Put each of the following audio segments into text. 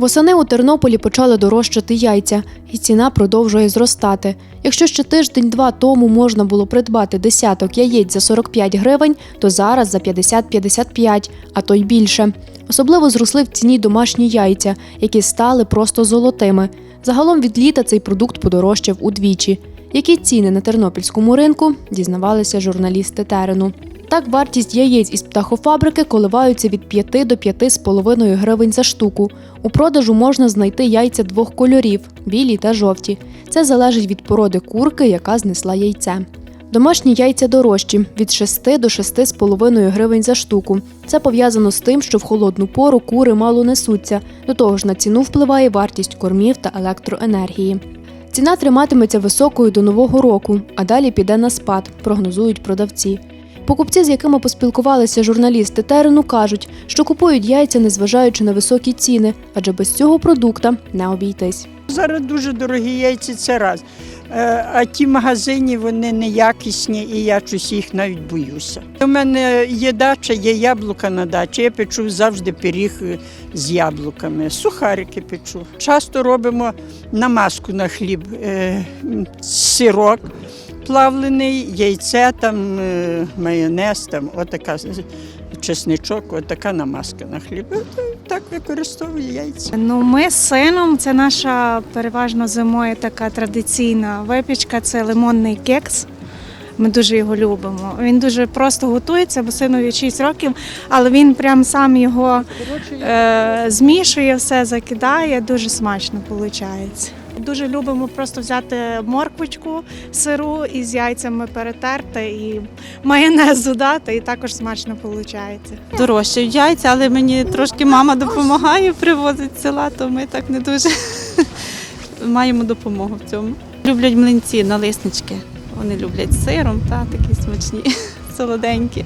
Восени у Тернополі почали дорожчати яйця, і ціна продовжує зростати. Якщо ще тиждень-два тому можна було придбати десяток яєць за 45 гривень, то зараз за 50-55, а то й більше. Особливо зросли в ціні домашні яйця, які стали просто золотими. Загалом від літа цей продукт подорожчав удвічі. Які ціни на тернопільському ринку дізнавалися журналісти терену. Так, вартість яєць із птахофабрики коливаються від 5 до 5,5 гривень за штуку. У продажу можна знайти яйця двох кольорів білі та жовті. Це залежить від породи курки, яка знесла яйце. Домашні яйця дорожчі від 6 до 6,5 гривень за штуку. Це пов'язано з тим, що в холодну пору кури мало несуться. До того ж, на ціну впливає вартість кормів та електроенергії. Ціна триматиметься високою до нового року, а далі піде на спад, прогнозують продавці. Покупці, з якими поспілкувалися журналісти терену, кажуть, що купують яйця, незважаючи на високі ціни, адже без цього продукта не обійтись. Зараз дуже дорогі яйця, це раз. Е, А ті магазині вони неякісні і я щось їх навіть боюся. У мене є дача, є яблука на дачі. Я печу завжди пиріг е, з яблуками, сухарики печу. Часто робимо намазку на хліб, е, сирок плавлений, яйце, там, е, майонез, там, отака, чесничок, отака намазка на хліб. Е, Так використовую яйця. Ну, ми з сином, це наша переважно зимою така традиційна випічка, це лимонний кекс. Ми дуже його любимо. Він дуже просто готується, бо синові 6 років, але він прям сам його е, змішує, все закидає, дуже смачно виходить. Дуже любимо просто взяти морквочку сиру і з яйцями перетерти і майонез додати, і також смачно виходить. дорожче яйця, але мені трошки мама допомагає, привозить села, то ми так не дуже маємо допомогу в цьому. Люблять млинці, налиснички. Вони люблять сиром, та, такі смачні, солоденькі.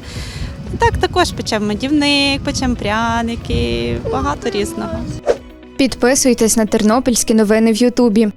Так, також печемо медівник, печемо пряники, багато різного. Підписуйтесь на тернопільські новини в Ютубі.